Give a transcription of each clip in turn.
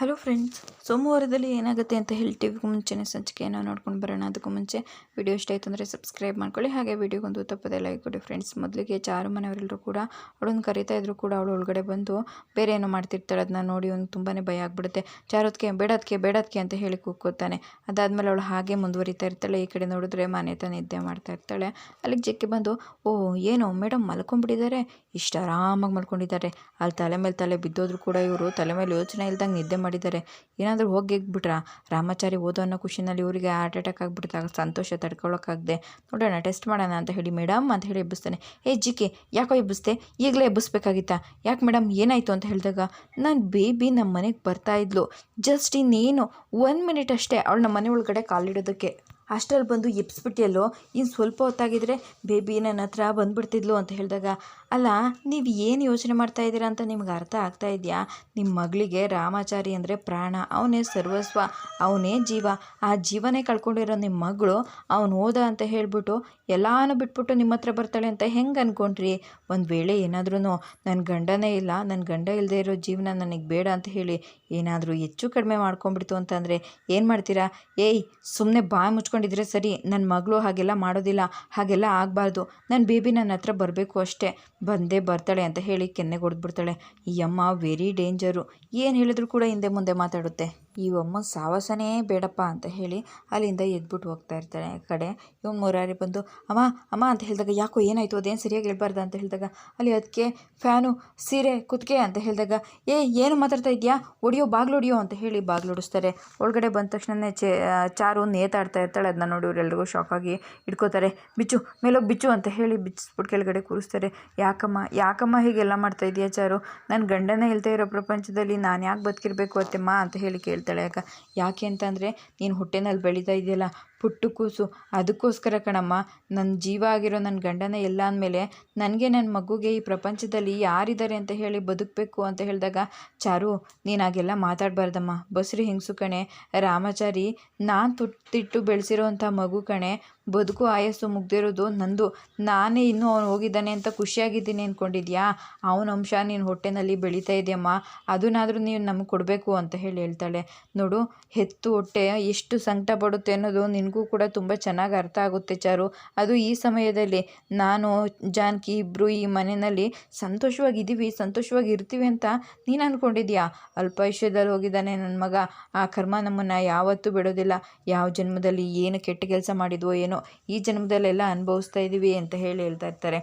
Hello friends, ಸೋಮವಾರದಲ್ಲಿ ಏನಾಗುತ್ತೆ ಅಂತ ಹೇಳ್ತೀವಿ. ಮುಂಚೆನೇ ಸಂಚಿಕೆಯನ್ನು ನೋಡ್ಕೊಂಡು ಬರೋಣ. ಅದಕ್ಕೂ ಮುಂಚೆ ವಿಡಿಯೋ ಇಷ್ಟ ಆಯಿತು ಅಂದರೆ ಸಬ್ಸ್ಕ್ರೈಬ್ ಮಾಡ್ಕೊಳ್ಳಿ. ಹಾಗೆ ವಿಡಿಯೋಗೊಂದು ತಪ್ಪದೆ ಲೈಕ್ ಕೊಡಿ ಫ್ರೆಂಡ್ಸ್. ಮೊದಲಿಗೆ ಚಾರು ಮನೆಯವರೆಲ್ಲರೂ ಕೂಡ ಅವಳೊಂದು ಕರೀತಾ ಇದ್ರು ಕೂಡ ಅವಳು ಒಳಗಡೆ ಬಂದು ಬೇರೆ ಏನೋ ಮಾಡ್ತಿರ್ತಾಳೆ. ಅದನ್ನ ನೋಡಿ ಒಂದು ತುಂಬಾ ಭಯ ಆಗ್ಬಿಡುತ್ತೆ. ಚಾರೋದಕ್ಕೆ ಬೇಡದಕ್ಕೆ ಬೇಡದಕ್ಕೆ ಅಂತ ಹೇಳಿ ಕೂಕೋತಾನೆ ಅದಾದಮೇಲೆ ಅವಳು ಹಾಗೆ ಮುಂದುವರಿತಾ ಇರ್ತಾಳೆ. ಈ ಕಡೆ ನೋಡಿದ್ರೆ ಮನೆ ತಾನೆ ನಿದ್ದೆ ಮಾಡ್ತಾ ಇರ್ತಾಳೆ. ಅಲ್ಲಿಗೆ ಜಕ್ಕೆ ಬಂದು, ಓ, ಏನೋ ಮೇಡಮ್ ಮಲ್ಕೊಂಡ್ಬಿಟ್ಟಿದ್ದಾರೆ. ಇಷ್ಟು ಆರಾಮಾಗಿ ಮಲ್ಕೊಂಡಿದ್ದಾರೆ. ಅಲ್ಲಿ ತಲೆ ಮೇಲೆ ತಲೆ ಬಿದ್ದೋದ್ರು ಕೂಡ ಇವರು. ತಲೆ ಮೇಲೆ ಯೋಚನೆ ಇಲ್ದಂಗೆ ನಿದ್ದೆ ಮಾಡಿದ್ದಾರೆ. ಏನಾದರೂ ಹೋಗಿ ಬಿಟ್ರಾ ರಾಮಾಚಾರಿ ಓದೋ ಅನ್ನೋ ಖುಷಿನಲ್ಲಿ ಇವರಿಗೆ ಹಾರ್ಟ್ ಅಟ್ಯಾಕ್ ಆಗಿಬಿಡ್ತಾಗ ಸಂತೋಷ ತಡ್ಕೊಳ್ಳೋಕ್ಕಾಗದೆ ನೋಡೋಣ ಟೆಸ್ಟ್ ಮಾಡೋಣ ಅಂತ ಹೇಳಿ ಮೇಡಮ್ ಅಂತ ಹೇಳಿ ಎಬ್ಬಿಸ್ತಾನೆ. ಏ, ಜಿಕೆ, ಯಾಕೋ ಎಬ್ಬಿಸ್ತೆ ಈಗಲೇ ಎಬ್ಬಿಸ್ಬೇಕಾಗಿತ್ತಾ? ಯಾಕೆ ಮೇಡಮ್ ಏನಾಯಿತು ಅಂತ ಹೇಳಿದಾಗ ನನ್ನ ಬೇಬಿ ನಮ್ಮ ಮನೆಗೆ ಬರ್ತಾ ಇದ್ಲು. ಜಸ್ಟ್ ಇನ್ನೇನು ಒನ್ ಮಿನಿಟ್ ಅಷ್ಟೇ ಅವಳು ನಮ್ಮ ಮನೆ ಒಳಗಡೆ ಕಾಲಿಡೋದಕ್ಕೆ. ಅಷ್ಟರಲ್ಲಿ ಬಂದು ಎಬ್ಸ್ಬಿಟ್ಟಿಯಲ್ಲೋ? ಇನ್ನು ಸ್ವಲ್ಪ ಹೊತ್ತಾಗಿದ್ರೆ ಬೇಬಿ ನನ್ನ ಹತ್ರ ಬಂದುಬಿಡ್ತಿದ್ಲು ಅಂತ ಹೇಳಿದಾಗ, ಅಲ್ಲ, ನೀವು ಏನು ಯೋಚನೆ ಮಾಡ್ತಾ ಇದ್ದೀರಾ ಅಂತ ನಿಮ್ಗೆ ಅರ್ಥ ಆಗ್ತಾ ಇದೆಯಾ? ನಿಮ್ಮ ಮಗಳಿಗೆ ರಾಮಾಚಾರಿ ಅಂದರೆ ಪ್ರಾಣ. ಅವನೇ ಸರ್ವಸ್ವ, ಅವನೇ ಜೀವ. ಆ ಜೀವನೇ ಕಳ್ಕೊಂಡಿರೋ ನಿಮ್ಮ ಮಗಳು, ಅವನು ಹೋದ ಅಂತ ಹೇಳಿಬಿಟ್ಟು ಎಲ್ಲಾನು ಬಿಟ್ಬಿಟ್ಟು ನಿಮ್ಮ ಹತ್ರ ಬರ್ತಾಳೆ ಅಂತ ಹೆಂಗೆ ಅಂದ್ಕೊಂಡ್ರಿ ಒಂದು ವೇಳೆ ಏನಾದ್ರೂ ನನ್ನ ಗಂಡನೇ ಇಲ್ಲ ನನ್ನ ಗಂಡ ಇಲ್ಲದೆ ಇರೋ ಜೀವನ ನನಗೆ ಬೇಡ ಅಂತ ಹೇಳಿ ಏನಾದರೂ ಹೆಚ್ಚು ಕಡಿಮೆ ಮಾಡ್ಕೊಂಡ್ಬಿಡ್ತು ಅಂತಂದರೆ ಏನು ಮಾಡ್ತೀರಾ? ಏಯ್ ಸುಮ್ಮನೆ ಬಾಯಿ ಮುಚ್ಕೊಂಡಿದ್ರೆ ಸರಿ ನನ್ನ ಮಗಳು ಹಾಗೆಲ್ಲ ಮಾಡೋದಿಲ್ಲ, ಹಾಗೆಲ್ಲ ಆಗಬಾರ್ದು ನನ್ನ ಬೇಬಿ ನನ್ನ ಹತ್ರ ಬರಬೇಕು ಅಷ್ಟೇ, ಬಂದೇ ಬರ್ತಾಳೆ ಅಂತ ಹೇಳಿ ಕೆನ್ನೆ ಹೊಡೆದ್ಬಿಡ್ತಾಳೆ ಈ ಅಮ್ಮ ವೆರಿ ಡೇಂಜರು ಏನು ಹೇಳಿದ್ರು ಕೂಡ ಹಿಂದೆ ಮುಂದೆ ಮಾತಾಡುತ್ತೆ. ಈ ಅಮ್ಮ ಸಾವಸನೇ ಬೇಡಪ್ಪ ಅಂತ ಹೇಳಿ ಅಲ್ಲಿಂದ ಎದ್ಬಿಟ್ಟು ಹೋಗ್ತಾ ಇರ್ತಾಳೆ. ಕಡೆ ಇವ್ನು ಮುರಾರಿ ಬಂದು, ಅಮ್ಮ ಅಮ್ಮ, ಅಂತ ಹೇಳಿದಾಗ, ಯಾಕೋ ಏನಾಯಿತು? ಅದೇನು ಸರಿಯಾಗಿ ಹೇಳ್ಬಾರ್ದು? ಅಂತ ಹೇಳಿದಾಗ, ಅಲ್ಲಿ ಅದಕ್ಕೆ ಫ್ಯಾನು, ಸೀರೆ, ಕುತ್ತಿಗೆ, ಅಂತ ಹೇಳಿದಾಗ, ಏ, ಏನು ಮಾತಾಡ್ತಾ ಇದೆಯಾ ಒಡಿಯೋ ಬಾಗ್ಲು ಹೊಡಿಯೋ, ಅಂತ ಹೇಳಿ ಬಾಗ್ಲು ಒಡಿಸ್ತಾರೆ ಒಳಗಡೆ ಬಂದ ತಕ್ಷಣನೇ ಚೇ ಚಾರು ನೇತಾಡ್ತಾ ಇರ್ತಾಳೆ. ಅದನ್ನ ನೋಡಿ ಇವರೆಲ್ರಿಗೂ ಶಾಕಾಗಿ ಇಟ್ಕೋತಾರೆ ಬಿಚ್ಚು, ಮೇಲೋಗಿ ಬಿಚ್ಚು, ಅಂತ ಹೇಳಿ ಬಿಚ್ಚಿಸ್ಬಿಟ್ಟು ಕೆಳಗಡೆ ಕೂರಿಸ್ತಾರೆ. ಯಾಕಮ್ಮ ಯಾಕಮ್ಮ ಹೀಗೆಲ್ಲ ಮಾಡ್ತಾ ಇದೆಯಾ ಚಾರು? ನನ್ನ ಗಂಡನೇ ಹೇಳ್ತಾ ಇರೋ ಪ್ರಪಂಚದಲ್ಲಿ ನಾನು ಯಾಕೆ ಬದುಕಿರಬೇಕು ಅತ್ತೆಮ್ಮ? ಅಂತ ಹೇಳಿ ಕೇಳ್ತಾಳೆ ಯಾಕ ಯಾಕೆ ಅಂತಂದರೆ ನೀನು ಹೊಟ್ಟೆನಲ್ಲಿ ಬೆಳೀತಾ ಇದೆಯಲ್ಲ ಪುಟ್ಟು ಕೂಸು ಅದಕ್ಕೋಸ್ಕರ ಕಣಮ್ಮ ನನ್ನ ಜೀವ ಆಗಿರೋ ನನ್ನ ಗಂಡನ ಎಲ್ಲ ಅಂದಮೇಲೆ ನನಗೆ ನನ್ನ ಮಗುಗೆ ಈ ಪ್ರಪಂಚದಲ್ಲಿ ಯಾರಿದ್ದಾರೆ ಅಂತ ಹೇಳಿ ಬದುಕಬೇಕು ಅಂತ ಹೇಳಿದಾಗ, ಚಾರು, ನೀನು ಹಾಗೆಲ್ಲ ಮಾತಾಡಬಾರ್ದಮ್ಮ. ಬಸ್ರಿ ಹಿಂಗ್ಸು ಕಣೆ. ರಾಮಾಚಾರಿ, ನಾನು ತುಟ್ಟಿಟ್ಟು ಬೆಳೆಸಿರೋವಂಥ ಮಗು ಕಣೆ. ಬದುಕು ಆಯಸ್ಸು ಮುಗ್ದಿರೋದು ನಂದು. ನಾನೇ ಇನ್ನೂ ಅವನು ಹೋಗಿದ್ದಾನೆ ಅಂತ ಖುಷಿಯಾಗಿದ್ದೀನಿ ಅಂದ್ಕೊಂಡಿದ್ಯಾ ಅವನ ಅಂಶ ನೀನು ಹೊಟ್ಟೆನಲ್ಲಿ ಬೆಳೀತಾ ಇದೆಯಮ್ಮ. ಅದನ್ನಾದರೂ ನೀವು ನಮಗೆ ಕೊಡಬೇಕು ಅಂತ ಹೇಳಿ ಹೇಳ್ತಾಳೆ. ನೋಡು, ಹೆತ್ತು ಹೊಟ್ಟೆ ಎಷ್ಟು ಸಂಕಟ ಪಡುತ್ತೆ ಅನ್ನೋದು ನಿನಗೂ ಕೂಡ ತುಂಬ ಚೆನ್ನಾಗಿ ಅರ್ಥ ಆಗುತ್ತೆ ಚಾರು. ಅದು ಈ ಸಮಯದಲ್ಲಿ ನಾನು, ಜಾನಕಿ ಇಬ್ಬರು ಈ ಮನೆಯಲ್ಲಿ ಸಂತೋಷವಾಗಿದ್ದೀವಿ ಸಂತೋಷವಾಗಿ ಇರ್ತೀವಿ ಅಂತ ನೀನು ಅಂದ್ಕೊಂಡಿದ್ಯಾ ಅಲ್ಪಾಯುಷ್ಯದಲ್ಲಿ ಹೋಗಿದ್ದಾನೆ ನನ್ನ ಮಗ. ಆ ಕರ್ಮ ನಮ್ಮನ್ನು ಯಾವತ್ತೂ ಬಿಡೋದಿಲ್ಲ. ಯಾವ ಜನ್ಮದಲ್ಲಿ ಏನು ಕೆಟ್ಟ ಕೆಲಸ ಮಾಡಿದ್ವೋ ಏನೋ ಈ ಜನ್ಮದಲ್ಲೆಲ್ಲ ಅನುಭವಿಸ್ತಾ ಇದ್ದೀವಿ ಅಂತ ಹೇಳಿ ಹೇಳ್ತಾ ಇರ್ತಾರೆ.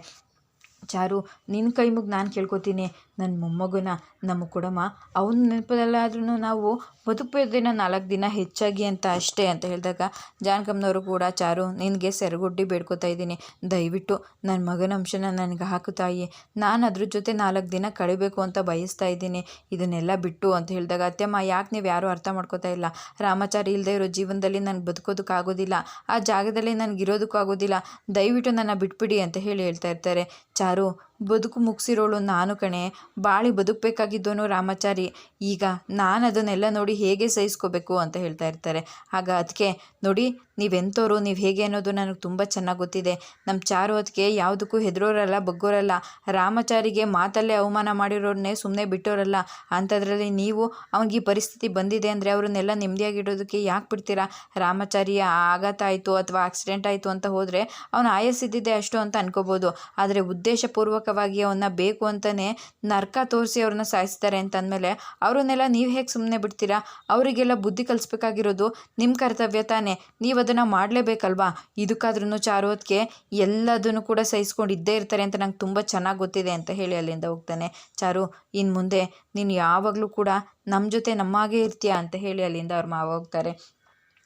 ಚಾರು ನಿನ್ನ ಕೈ ನಾನು ಕೇಳ್ಕೊತೀನಿ. ನನ್ನ ಮೊಮ್ಮಗನ, ನಮ್ಮ ಕೊಡಮ್ಮ ಅವನ ನೆನಪದಲ್ಲಾದ್ರೂ ನಾವು ಬದುಕಬೇಕಿನ ನಾಲ್ಕು ದಿನ ಹೆಚ್ಚಾಗಿ ಅಂತ ಅಷ್ಟೇ ಅಂತ ಹೇಳಿದಾಗ ಜಾನಕಮ್ಮನವರು ಕೂಡ, ಚಾರು, ನಿನಗೆ ಸೆರಗುಡ್ಡಿ ಬೇಡ್ಕೋತಾ ಇದ್ದೀನಿ. ದಯವಿಟ್ಟು ನನ್ನ ಮಗನ ಅಂಶನ ನನಗೆ ಹಾಕು ತಾಯಿ. ನಾನು ಅದ್ರ ಜೊತೆ ನಾಲ್ಕು ದಿನ ಕಳಿಬೇಕು ಅಂತ ಬಯಸ್ತಾ ಇದ್ದೀನಿ. ಇದನ್ನೆಲ್ಲ ಬಿಟ್ಟು, ಅಂತ ಹೇಳಿದಾಗ, ಅತ್ತೆಮ್ಮ, ಯಾಕೆ ನೀವು ಯಾರೂ ಅರ್ಥ ಮಾಡ್ಕೋತಾ ಇಲ್ಲ? ರಾಮಾಚಾರಿ ಇಲ್ಲದೆ ಇರೋ ಜೀವನದಲ್ಲಿ ನನಗೆ ಬದುಕೋದಕ್ಕಾಗೋದಿಲ್ಲ ಆ ಜಾಗದಲ್ಲಿ ನನಗೆ ಆಗೋದಿಲ್ಲ. ದಯವಿಟ್ಟು ನನ್ನ ಬಿಟ್ಬಿಡಿ, ಅಂತ ಹೇಳಿ ಹೇಳ್ತಾ ಇರ್ತಾರೆ. ಚಾರು, ಬದುಕು ಮುಗಿಸಿರೋಳು ನಾನು ಕಣೆ. ಬಾಳಿ ಬದುಕಬೇಕಾಗಿದ್ದೋನು ರಾಮಾಚಾರಿ. ಈಗ ನಾನು ಅದನ್ನೆಲ್ಲ ನೋಡಿ ಹೇಗೆ ಸಹಿಸ್ಕೋಬೇಕು ಅಂತ ಹೇಳ್ತಾ ಇರ್ತಾರೆ. ಆಗ ಅದಕ್ಕೆ ನೋಡಿ ನೀವೆಂಥವ್ರು ನೀವು ಹೇಗೆ ಅನ್ನೋದು ನನಗೆ ತುಂಬ ಚೆನ್ನಾಗಿ ಗೊತ್ತಿದೆ. ನಮ್ಮ ಚಾರು ಹೊತ್ತಿಗೆ ಯಾವುದಕ್ಕೂ ಹೆದರೋರಲ್ಲ, ಬಗ್ಗೋರಲ್ಲ. ರಾಮಚಾರಿಗೆ ಮಾತಲ್ಲೇ ಅವಮಾನ ಮಾಡಿರೋರನ್ನೇ ಸುಮ್ಮನೆ ಬಿಟ್ಟೋರಲ್ಲ. ಅಂಥದ್ರಲ್ಲಿ ನೀವು ಅವನಿಗೆ ಈ ಪರಿಸ್ಥಿತಿ ಬಂದಿದೆ ಅಂದರೆ ಅವ್ರನ್ನೆಲ್ಲ ನೆಮ್ಮದಿಯಾಗಿಡೋದಕ್ಕೆ ಯಾಕೆ ಬಿಡ್ತೀರಾ? ರಾಮಚಾರಿಯ ಆಘಾತ ಆಯಿತು ಅಥವಾ ಆಕ್ಸಿಡೆಂಟ್ ಆಯಿತು ಅಂತ ಹೋದರೆ ಅವನು ಆಯಸ್ಸಿದ್ದಿದೆ ಅಷ್ಟು ಅಂತ ಅನ್ಕೋಬೋದು. ಆದರೆ ಉದ್ದೇಶಪೂರ್ವಕವಾಗಿ ಅವನ್ನ ಬೇಕು ಅಂತಲೇ ನರ್ಕ ತೋರಿಸಿ ಅವ್ರನ್ನ ಸಾಯಿಸ್ತಾರೆ ಅಂತ ಅಂದಮೇಲೆ ಅವರನ್ನೆಲ್ಲ ನೀವು ಹೇಗೆ ಸುಮ್ಮನೆ ಬಿಡ್ತೀರಾ? ಅವರಿಗೆಲ್ಲ ಬುದ್ಧಿ ಕಲಿಸ್ಬೇಕಾಗಿರೋದು ನಿಮ್ಮ ಕರ್ತವ್ಯ ತಾನೇ. ನೀವು ಅದನ್ನು ಮಾಡಲೇಬೇಕಲ್ವಾ? ಇದಕ್ಕಾದ್ರೂ ಚಾರೋದಕ್ಕೆ ಎಲ್ಲದನ್ನು ಕೂಡ ಸಹಿಸ್ಕೊಂಡು ಇದ್ದೇ ಇರ್ತಾರೆ ಅಂತ ನಂಗೆ ತುಂಬ ಚೆನ್ನಾಗಿ ಗೊತ್ತಿದೆ ಅಂತ ಹೇಳಿ ಅಲ್ಲಿಂದ ಹೋಗ್ತಾನೆ. ಚಾರು ಇನ್ನು ಮುಂದೆ ನೀನು ಯಾವಾಗಲೂ ಕೂಡ ನಮ್ಮ ಜೊತೆ ನಮ್ಮಾಗೇ ಇರ್ತೀಯ ಅಂತ ಹೇಳಿ ಅಲ್ಲಿಂದ ಅವ್ರ ಮಾವ ಹೋಗ್ತಾರೆ.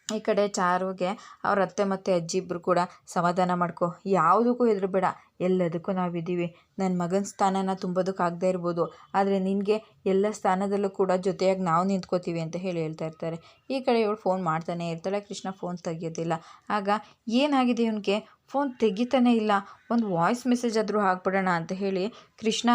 ಈ ಕಡೆ ಚಾರುಗೆ ಅವ್ರ ಅತ್ತೆ ಮತ್ತು ಅಜ್ಜಿ ಇಬ್ಬರು ಕೂಡ ಸಮಾಧಾನ ಮಾಡ್ಕೊ, ಯಾವುದಕ್ಕೂ ಹೆದರಬೇಡ. ಎಲ್ಲದಕ್ಕೂ ನಾವಿದ್ದೀವಿ. ನನ್ನ ಮಗನ ಸ್ಥಾನನ ತುಂಬೋದಕ್ಕಾಗದೇ ಇರ್ಬೋದು. ಆದರೆ ನಿನಗೆ ಎಲ್ಲ ಸ್ಥಾನದಲ್ಲೂ ಕೂಡ ಜೊತೆಯಾಗಿ ನಾವು ನಿಂತ್ಕೋತೀವಿ ಅಂತ ಹೇಳಿ ಹೇಳ್ತಾ ಇರ್ತಾರೆ. ಈ ಕಡೆ ಇವಳು ಫೋನ್ ಮಾಡ್ತಾನೆ ಇರ್ತಾಳೆ, ಕೃಷ್ಣ ಫೋನ್ ತೆಗಿಯೋದಿಲ್ಲ. ಆಗ ಏನಾಗಿದೆ ಇವನಿಗೆ? ಫೋನ್ ತೆಗಿತಾನೆ ಇಲ್ಲ. ಒಂದು ವಾಯ್ಸ್ ಮೆಸೇಜ್ ಆದರೂ ಹಾಕ್ಬಿಡೋಣ ಅಂತ ಹೇಳಿ, ಕೃಷ್ಣ,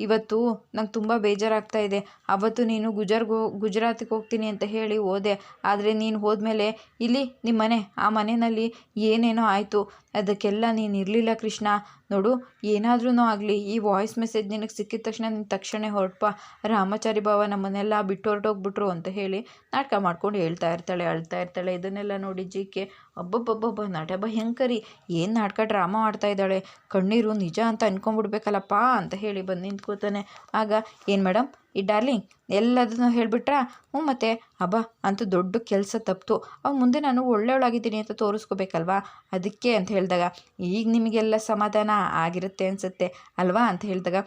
ಇವತ್ತು ನಂಗೆ ತುಂಬ ಬೇಜಾರಾಗ್ತಾ ಇದೆ. ಅವತ್ತು ನೀನು ಗುಜರ್ಗೋ ಗುಜರಾತಿಗೆ ಹೋಗ್ತೀನಿ ಅಂತ ಹೇಳಿ ಹೋದೆ. ಆದರೆ ನೀನು ಹೋದ್ಮೇಲೆ ಇಲ್ಲಿ ನಿಮ್ಮ ಮನೆ, ಆ ಮನೆಯಲ್ಲಿ ಏನೇನೋ ಆಯಿತು. ಅದಕ್ಕೆಲ್ಲ ನೀನು ಇರಲಿಲ್ಲ ಕೃಷ್ಣ. ನೋಡು ಏನಾದ್ರೂ ಆಗಲಿ, ಈ ವಾಯ್ಸ್ ಮೆಸೇಜ್ ನಿನಗೆ ಸಿಕ್ಕಿದ ತಕ್ಷಣ ನಿನ್ನ ತಕ್ಷಣ ಹೊರಟಪ್ಪ ರಾಮಾಚಾರಿ ಭಾವ ನಮ್ಮನ್ನೆಲ್ಲ ಬಿಟ್ಟು ಹೊರಟೋಗ್ಬಿಟ್ರು ಅಂತ ಹೇಳಿ ನಾಟಕ ಮಾಡ್ಕೊಂಡು ಹೇಳ್ತಾ ಇರ್ತಾಳೆ, ಅಳ್ತಾ ಇರ್ತಾಳೆ. ಇದನ್ನೆಲ್ಲ ನೋಡಿ ಜಿ ಕೆ ಅಬ್ಬಬ್ಬಬ್ಬಬ್ಬ, ನಟ ಭಯಂಕರಿ. ಏನು ನಾಟಕ ಡ್ರಾಮಾ ಆಡ್ತಾ ಇದ್ದಾಳೆ? ಕಣ್ಣೀರು ನಿಜ ಅಂತ ಅನ್ಕೊಂಬಿಡ್ಬೇಕಲ್ಲಪ್ಪ ಅಂತ ಹೇಳಿ ಬಂದು ನಿಂತ್ಕೋತಾನೆ. ಆಗ, ಏನು ಮೇಡಮ್ ಈ ಡಾರ್ಲಿಂಗ್, ಎಲ್ಲದನ್ನು ಹೇಳಿಬಿಟ್ರಾ? ಹ್ಞೂ ಮತ್ತೆ. ಅಬ್ಬಾ, ಅಂತೂ ದೊಡ್ಡ ಕೆಲಸ ತಪ್ಪಿತು ಅವಾಗ ಮುಂದೆ ನಾನು ಒಳ್ಳೆಯವಳಾಗಿದ್ದೀನಿ ಅಂತ ತೋರಿಸ್ಕೋಬೇಕಲ್ವಾ? ಅದಕ್ಕೆ, ಅಂತ ಹೇಳಿದಾಗ, ಈಗ ನಿಮಗೆಲ್ಲ ಸಮಾಧಾನ ಆಗಿರುತ್ತೆ ಅನಿಸುತ್ತೆ, ಅಲ್ವಾ? ಅಂತ ಹೇಳಿದಾಗ,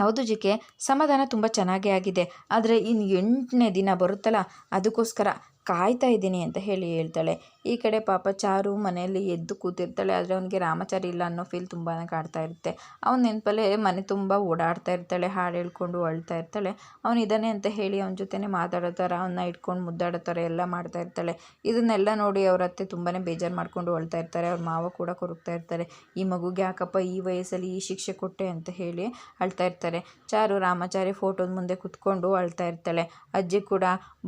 ಹೌದು ಜಿಕೆ ಸಮಾಧಾನ ತುಂಬ ಚೆನ್ನಾಗೇ ಆಗಿದೆ. ಆದರೆ ಇನ್ನು ಎಂಟನೇ ದಿನ ಬರುತ್ತಲ್ಲ, ಅದಕ್ಕೋಸ್ಕರ ಕಾಯ್ತಾ ಇದ್ದೀನಿ, ಅಂತ ಹೇಳಿ ಹೇಳ್ತಾಳೆ. ಈ ಕಡೆ ಪಾಪ ಚಾರು ಮನೆಯಲ್ಲಿ ಎದ್ದು ಕೂತಿರ್ತಾಳೆ, ಆದರೆ ಅವನಿಗೆ ರಾಮಚಾರಿ ಇಲ್ಲ ಅನ್ನೋ ಫೀಲ್ ತುಂಬಾ ಕಾಡ್ತಾ ಇರುತ್ತೆ. ಅವನ ನೆನಪಲ್ಲೇ ಮನೆ ತುಂಬ ಓಡಾಡ್ತಾ ಇರ್ತಾಳೆ, ಹಾಡು ಹೇಳ್ಕೊಂಡು ಅಳ್ತಾ ಇರ್ತಾಳೆ. ಅವನು ಇದ್ದಾನೆ ಅಂತ ಹೇಳಿ ಅವನ ಜೊತೆನೇ ಮಾತಾಡೋ ಥರ ಅವನ್ನ ಇಟ್ಕೊಂಡು ಮುದ್ದಾಡೋ ಥರ ಎಲ್ಲ ಮಾಡ್ತಾ ಇರ್ತಾಳೆ. ಇದನ್ನೆಲ್ಲ ನೋಡಿ ಅವ್ರ ಅತ್ತೆ ತುಂಬಾ ಬೇಜಾರು ಮಾಡ್ಕೊಂಡು ಅಳ್ತಾ ಇರ್ತಾರೆ. ಅವ್ರ ಮಾವ ಕೂಡ ಕೊರಗ್ತಾ ಇರ್ತಾರೆ. ಈ ಮಗುಗೆ ಯಾಕಪ್ಪ ಈ ವಯಸ್ಸಲ್ಲಿ ಈ ಶಿಕ್ಷೆ ಕೊಟ್ಟೆ ಅಂತ ಹೇಳಿ ಅಳ್ತಾ ಇರ್ತಾರೆ. ಚಾರು ರಾಮಾಚಾರಿ ಫೋಟೋದ ಮುಂದೆ ಕುತ್ಕೊಂಡು ಅಳ್ತಾ ಇರ್ತಾಳೆ. ಅಜ್ಜಿ ಕೂಡ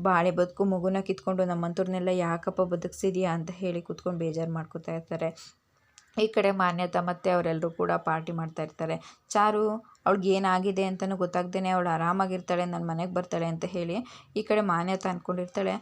ಬಾಳೆ ಬದುಕು, ಮಗುನ ಕಿತ್ಕೊಂಡು ನಮ್ಮಂಥವ್ರನ್ನೆಲ್ಲ ಯಾಕಪ್ಪ ಬದುಕ್ಸಿದ್ಯಾ ಅಂತ ಹೇಳಿ ಕೂತ್ಕೊಂಡು ಬೇಜಾರು ಮಾಡ್ಕೊತಾ ಇರ್ತಾರೆ. ಈ ಕಡೆ ಮಾನ್ಯತಾ ಮತ್ತು ಅವರೆಲ್ಲರೂ ಕೂಡ ಪಾರ್ಟಿ ಮಾಡ್ತಾ ಇರ್ತಾರೆ. ಚಾರು, ಅವಳಿಗೆ ಏನಾಗಿದೆ ಅಂತಲೂ ಗೊತ್ತಾಗ್ದೇ ಅವಳು ಆರಾಮಾಗಿರ್ತಾಳೆ ನನ್ನ ಮನೆಗೆ ಬರ್ತಾಳೆ ಅಂತ ಹೇಳಿ ಈ ಕಡೆ ಮಾನ್ಯತಾ ಅಂದ್ಕೊಂಡಿರ್ತಾಳೆ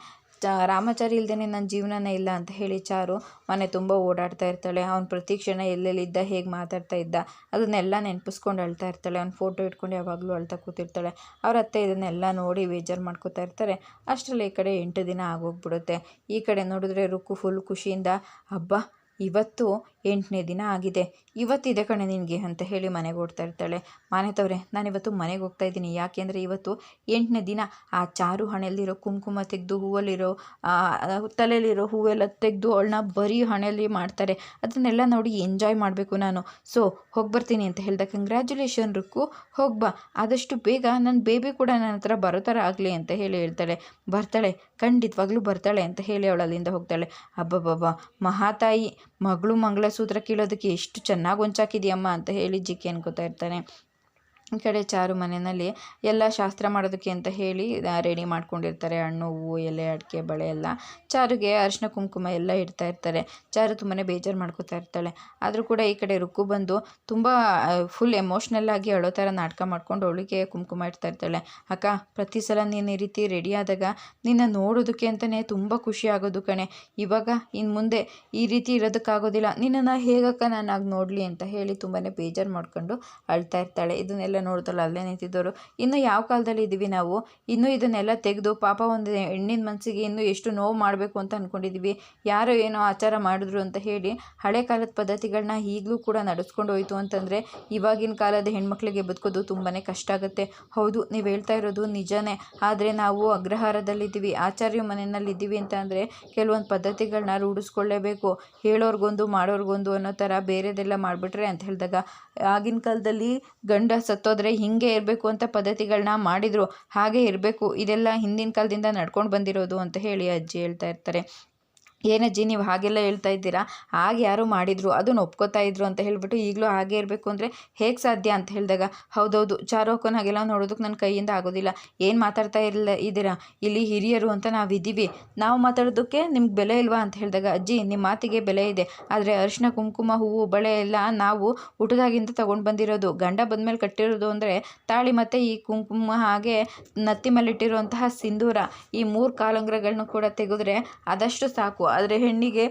ರಾಮಾಚಾರಿ ಇಲ್ಲದೇ ನನ್ನ ಜೀವನನೇ ಇಲ್ಲ ಅಂತ ಹೇಳಿ ಚಾರು ಮನೆ ತುಂಬ ಓಡಾಡ್ತಾ ಇರ್ತಾಳೆ. ಅವ್ನು ಪ್ರತಿ ಕ್ಷಣ ಎಲ್ಲೆಲ್ಲಿದ್ದ, ಹೇಗೆ ಮಾತಾಡ್ತಾ ಇದ್ದ, ಅದನ್ನೆಲ್ಲ ನೆನಪಿಸ್ಕೊಂಡು ಅಳ್ತಾ ಇರ್ತಾಳೆ. ಅವ್ನ ಫೋಟೋ ಇಟ್ಕೊಂಡು ಯಾವಾಗಲೂ ಅಳ್ತಾ ಕೂತಿರ್ತಾಳೆ. ಅವ್ರ ಅತ್ತೆ ಇದನ್ನೆಲ್ಲ ನೋಡಿ ಬೇಜಾರು ಮಾಡ್ಕೋತಾ ಇರ್ತಾರೆ. ಅಷ್ಟರಲ್ಲಿ ಈ ಕಡೆ ಎಂಟು ದಿನ ಆಗೋಗ್ಬಿಡುತ್ತೆ. ಈ ಕಡೆ ನೋಡಿದ್ರೆ ರುಕ್ಕು ಫುಲ್ ಖುಷಿಯಿಂದ ಹಬ್ಬ ಇವತ್ತು ಎಂಟನೇ ದಿನ ಆಗಿದೆ. ಇವತ್ತಿದೆ ಕಣೆ ನಿನಗೆ ಅಂತ ಹೇಳಿ ಮನೆಗೆ ಓಡ್ತಾ ಇರ್ತಾಳೆ. ಮಾನೇತವ್ರೆ ನಾನಿವತ್ತು ಮನೆಗೆ ಹೋಗ್ತಾ ಇದ್ದೀನಿ. ಯಾಕೆಂದರೆ ಇವತ್ತು ಎಂಟನೇ ದಿನ. ಆ ಚಾರು ಹಣೆಯಲ್ಲಿರೋ ಕುಂಕುಮ ತೆಗೆದು ಹೂವಲ್ಲಿರೋ ತಲೆಯಲ್ಲಿರೋ ಹೂವೆಲ್ಲ ತೆಗೆದು ಅವಳನ್ನ ಬರೀ ಹಣೆಯಲ್ಲಿ ಮಾಡ್ತಾರೆ. ಅದನ್ನೆಲ್ಲ ನೋಡಿ ಎಂಜಾಯ್ ಮಾಡಬೇಕು ನಾನು. ಸೊ, ಹೋಗಿ ಬರ್ತೀನಿ ಅಂತ ಹೇಳ್ದೆ. ಕಂಗ್ರ್ಯಾಚುಲೇಷನ್ ರುಕ್ಕು. ಹೋಗ್ಬಾ ಆದಷ್ಟು ಬೇಗ ನನ್ನ ಬೇಬಿ ಕೂಡ ನನ್ನ ಹತ್ರ ಬರೋ ಥರ ಆಗಲಿ ಅಂತ ಹೇಳಿ ಹೇಳ್ತಾಳೆ. ಬರ್ತಾಳೆ. ಖಂಡಿತವಾಗ್ಲೂ ಬರ್ತಾಳೆ ಅಂತ ಹೇಳಿ ಅವಳು ಅಲ್ಲಿಂದ ಹೋಗ್ತಾಳೆ. ಅಬ್ಬಬ್ಬಬ್ಬ. ಮಹಾತಾಯಿ ಮಗಳು ಮಂಗಳಸೂತ್ರ ಕೀಳೋದಕ್ಕೆ ಎಷ್ಟು ಚೆನ್ನಾಗಿ ಹೊಂಚಾಕಿದೆಯಮ್ಮ ಅಂತ ಹೇಳಿ ಜಿಕ್ಕಿ ಅನ್ಕೋತಾ ಇರ್ತಾನೆ. ಈ ಕಡೆ ಚಾರು ಮನೆಯಲ್ಲಿ ಎಲ್ಲ ಶಾಸ್ತ್ರ ಮಾಡೋದಕ್ಕೆ ಅಂತ ಹೇಳಿ ರೆಡಿ ಮಾಡ್ಕೊಂಡಿರ್ತಾರೆ. ಹಣ್ಣು, ಹೂವು, ಎಲೆ, ಅಡಿಕೆ, ಬಳೆ ಎಲ್ಲ. ಚಾರುಗೆ ಅರಿಶಿನ, ಕುಂಕುಮ ಎಲ್ಲ ಇಡ್ತಾ ಇರ್ತಾರೆ. ಚಾರು ತುಂಬಾ ಬೇಜಾರು ಮಾಡ್ಕೋತಾ ಇರ್ತಾಳೆ. ಆದರೂ ಕೂಡ ಈ ಕಡೆ ರುಕ್ಕು ಬಂದು ತುಂಬ ಫುಲ್ ಎಮೋಷ್ನಲ್ ಆಗಿ ಅಳೋ ಥರ ನಾಟಕ ಮಾಡ್ಕೊಂಡು ಅವಳಿಗೆ ಕುಂಕುಮ ಇಡ್ತಾ ಇರ್ತಾಳೆ. ಅಕ್ಕ, ಪ್ರತಿ ಸಲ ನೀನು ಈ ರೀತಿ ರೆಡಿ ಆದಾಗ ನಿನ್ನ ನೋಡೋದಕ್ಕೆ ಅಂತಲೇ ತುಂಬ ಖುಷಿ ಆಗೋದು ಕಣೆ. ಇವಾಗ ಇನ್ನು ಮುಂದೆ ಈ ರೀತಿ ಇರೋದಕ್ಕಾಗೋದಿಲ್ಲ. ನಿನ್ನನ್ನು ಹೇಗಕ್ಕ ನಾನು ಆಗ ನೋಡಲಿ? ಅಂತ ಹೇಳಿ ತುಂಬಾ ಬೇಜಾರು ಮಾಡ್ಕೊಂಡು ಅಳ್ತಾ ಇರ್ತಾಳೆ. ಇದನ್ನೆಲ್ಲ ನೋಡ್ತಲ್ಲ ಅಲ್ಲೇ ನಿಂತಿದ್ದವರು. ಇನ್ನು ಯಾವ ಕಾಲದಲ್ಲಿ ಇದ್ದೀವಿ ನಾವು? ಇನ್ನೂ ಇದನ್ನೆಲ್ಲ ತೆಗೆದು ಪಾಪ ಒಂದು ಹೆಣ್ಣಿನ ಮನಸ್ಸಿಗೆ ಇನ್ನೂ ಎಷ್ಟು ನೋವು ಮಾಡಬೇಕು ಅಂತ ಅಂದ್ಕೊಂಡಿದ್ದೀವಿ ಯಾರು ಏನೋ ಆಚಾರ ಮಾಡಿದ್ರು ಅಂತ ಹೇಳಿ ಹಳೆ ಕಾಲದ ಪದ್ಧತಿಗಳನ್ನ ಈಗಲೂ ಕೂಡ ನಡೆಸ್ಕೊಂಡು ಹೋಯ್ತು ಅಂತಂದರೆ ಇವಾಗಿನ ಕಾಲದ ಹೆಣ್ಮಕ್ಳಿಗೆ ಬದುಕೋದು ತುಂಬಾ ಕಷ್ಟ ಆಗುತ್ತೆ. ಹೌದು, ನೀವು ಹೇಳ್ತಾ ಇರೋದು ನಿಜನೇ. ಆದರೆ ನಾವು ಅಗ್ರಹಾರದಲ್ಲಿದ್ದೀವಿ, ಆಚಾರ್ಯ ಮನೆಯಲ್ಲಿದ್ದೀವಿ ಅಂತ ಅಂದರೆ ಕೆಲವೊಂದು ಪದ್ಧತಿಗಳನ್ನ ರೂಢಿಸ್ಕೊಳ್ಳೇಬೇಕು. ಹೇಳೋರ್ಗೊಂದು ಮಾಡೋರ್ಗೊಂದು ಅನ್ನೋ ಥರ ಬೇರೆದೆಲ್ಲ ಮಾಡಿಬಿಟ್ರೆ ಅಂತ ಹೇಳಿದಾಗ, ಆಗಿನ ಕಾಲದಲ್ಲಿ ಗಂಡ ಸತ್ತೋದ್ರೆ ಹೀಗೆ ಇರಬೇಕು ಅಂತ ಪದ್ಧತಿಗಳನ್ನ ಮಾಡಿದರು, ಹಾಗೆ ಇರಬೇಕು. ಇದೆಲ್ಲ ಹಿಂದಿನ ಕಾಲದಿಂದ ನಡ್ಕೊಂಡು ಬಂದಿರೋದು ಅಂತ ಹೇಳಿ ಅಜ್ಜಿ ಹೇಳ್ತಾ ಇರ್ತಾರೆ. ಏನಜ್ಜಿ ನೀವು ಹಾಗೆಲ್ಲ ಹೇಳ್ತಾ ಇದ್ದೀರಾ? ಹಾಗೆ ಯಾರು ಮಾಡಿದರು, ಅದನ್ನು ಒಪ್ಕೋತಾ ಇದ್ರು ಅಂತ ಹೇಳಿಬಿಟ್ಟು ಈಗಲೂ ಹಾಗೆ ಇರಬೇಕು ಅಂದರೆ ಹೇಗೆ ಸಾಧ್ಯ ಅಂತ ಹೇಳಿದಾಗ, ಹೌದೌದು ಚಾರೋಕನ್ ಹಾಗೆಲ್ಲ ನೋಡೋದಕ್ಕೆ ನನ್ನ ಕೈಯಿಂದ ಆಗೋದಿಲ್ಲ. ಏನು ಮಾತಾಡ್ತಾ ಇಲ್ಲ ಇದ್ದೀರಾ? ಇಲ್ಲಿ ಹಿರಿಯರು ಅಂತ ನಾವು ಇದ್ದೀವಿ ನಾವು ಮಾತಾಡೋದಕ್ಕೆ ನಿಮ್ಗೆ ಬೆಲೆ ಇಲ್ವಾ ಅಂತ ಹೇಳಿದಾಗ, ಅಜ್ಜಿ ನಿಮ್ಮ ಮಾತಿಗೆ ಬೆಲೆ ಇದೆ. ಆದರೆ ಅರಿಶಿನ, ಕುಂಕುಮ, ಹೂವು, ಬಳೆ ಎಲ್ಲ ನಾವು ಊಟದಾಗಿಂದ ತೊಗೊಂಡು ಬಂದಿರೋದು. ಗಂಡ ಬಂದಮೇಲೆ ಕಟ್ಟಿರೋದು ಅಂದರೆ ತಾಳಿ ಮತ್ತು ಈ ಕುಂಕುಮ ಹಾಗೆ ನತ್ತಿ ಮೇಲೆ ಇಟ್ಟಿರುವಂತಹ ಸಿಂಧೂರ ಈ ಮೂರು ಕಾಲಂಗ್ರಗಳನ್ನು ಕೂಡ ತೆಗೆದ್ರೆ ಆದಷ್ಟು ಸಾಕು. ಆದರೆ ಹೆಣ್ಣಿಗೆ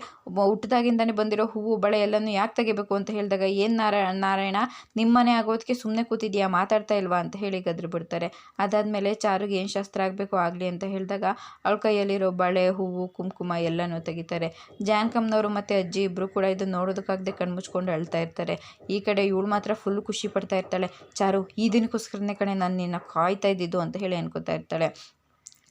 ಹುಟ್ಟಿದಾಗಿಂದನೇ ಬಂದಿರೋ ಹೂವು, ಬಳೆ ಎಲ್ಲನೂ ಯಾಕೆ ತೆಗಿಬೇಕು ಅಂತ ಹೇಳಿದಾಗ ಏನು ನಾರಾಯಣ ನಾರಾಯಣ, ನಿಮ್ಮನೆ ಆಗೋದಕ್ಕೆ ಸುಮ್ಮನೆ ಕೂತಿದ್ಯಾ, ಮಾತಾಡ್ತಾ ಇಲ್ವಾ ಅಂತ ಹೇಳಿ ಗದ್ರು ಬಿಡ್ತಾರೆ. ಅದಾದಮೇಲೆ ಚಾರುಗೆ ಏನು ಶಾಸ್ತ್ರ ಆಗಬೇಕು ಆಗಲಿ ಅಂತ ಹೇಳಿದಾಗ ಅವಳ ಕೈಯಲ್ಲಿರೋ ಬಳೆ, ಹೂವು, ಕುಂಕುಮ ಎಲ್ಲನೂ ತೆಗಿತಾರೆ. ಜಾನ್ಕಮ್ನವರು ಮತ್ತು ಅಜ್ಜಿ ಇಬ್ಬರು ಕೂಡ ಇದನ್ನು ನೋಡೋದಕ್ಕಾಗದೆ ಕಣ್ಮುಚ್ಕೊಂಡು ಅಳ್ತಾ ಇರ್ತಾರೆ. ಈ ಕಡೆ ಇವಳು ಮಾತ್ರ ಫುಲ್ ಖುಷಿ ಪಡ್ತಾ ಇರ್ತಾಳೆ. ಚಾರು, ಈ ದಿನಕ್ಕೋಸ್ಕರನೇ ಕಣೆ ನಾನು ನಿನ್ನ ಕಾಯ್ತಾ ಇದ್ದಿದ್ದು ಅಂತ ಹೇಳಿ ಅನ್ಕೋತಾ ಇರ್ತಾಳೆ.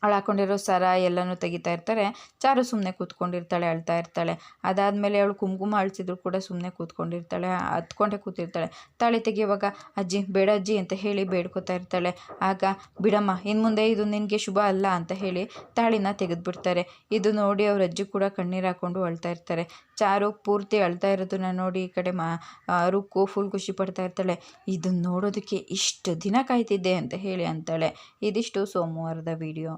ಅವಳು ಹಾಕೊಂಡಿರೋ ಸರ ಎಲ್ಲನೂ ತೆಗಿತಾ ಇರ್ತಾರೆ. ಚಾರು ಸುಮ್ಮನೆ ಕೂತ್ಕೊಂಡಿರ್ತಾಳೆ, ಅಳ್ತಾ ಇರ್ತಾಳೆ. ಅದಾದಮೇಲೆ ಅವಳು ಕುಂಕುಮ ಅಳಿಸಿದ್ರು ಕೂಡ ಸುಮ್ಮನೆ ಕೂತ್ಕೊಂಡಿರ್ತಾಳೆ, ಹತ್ಕೊಂಡೆ ಕೂತಿರ್ತಾಳೆ. ತಾಳಿ ತೆಗಿಯುವಾಗ, ಅಜ್ಜಿ, ಬೇಡ ಅಜ್ಜಿ, ಅಂತ ಹೇಳಿ ಬೇಡ್ಕೊತಾ ಇರ್ತಾಳೆ. ಆಗ, ಬಿಡಮ್ಮ ಇನ್ನು ಮುಂದೆ ಇದು ನಿನಗೆ ಶುಭ ಅಲ್ಲ, ಅಂತ ಹೇಳಿ ತಾಳಿನ ತೆಗೆದುಬಿಡ್ತಾರೆ. ಇದು ನೋಡಿ ಅವ್ರ ಅಜ್ಜಿ ಕೂಡ ಕಣ್ಣೀರು ಹಾಕ್ಕೊಂಡು ಅಳ್ತಾ ಇರ್ತಾರೆ. ಚಾರು ಪೂರ್ತಿ ಅಳ್ತಾ ಇರೋದನ್ನ ನೋಡಿ ಈ ಕಡೆ ಮಾ ರುಕ್ಕು ಫುಲ್ ಖುಷಿ ಪಡ್ತಾ ಇರ್ತಾಳೆ. ಇದನ್ನು ನೋಡೋದಕ್ಕೆ ಇಷ್ಟು ದಿನ ಕಾಯ್ತಿದ್ದೆ ಅಂತ ಹೇಳಿ ಅಂತಾಳೆ. ಇದಿಷ್ಟು ಸೋಮವಾರದ ವಿಡಿಯೋ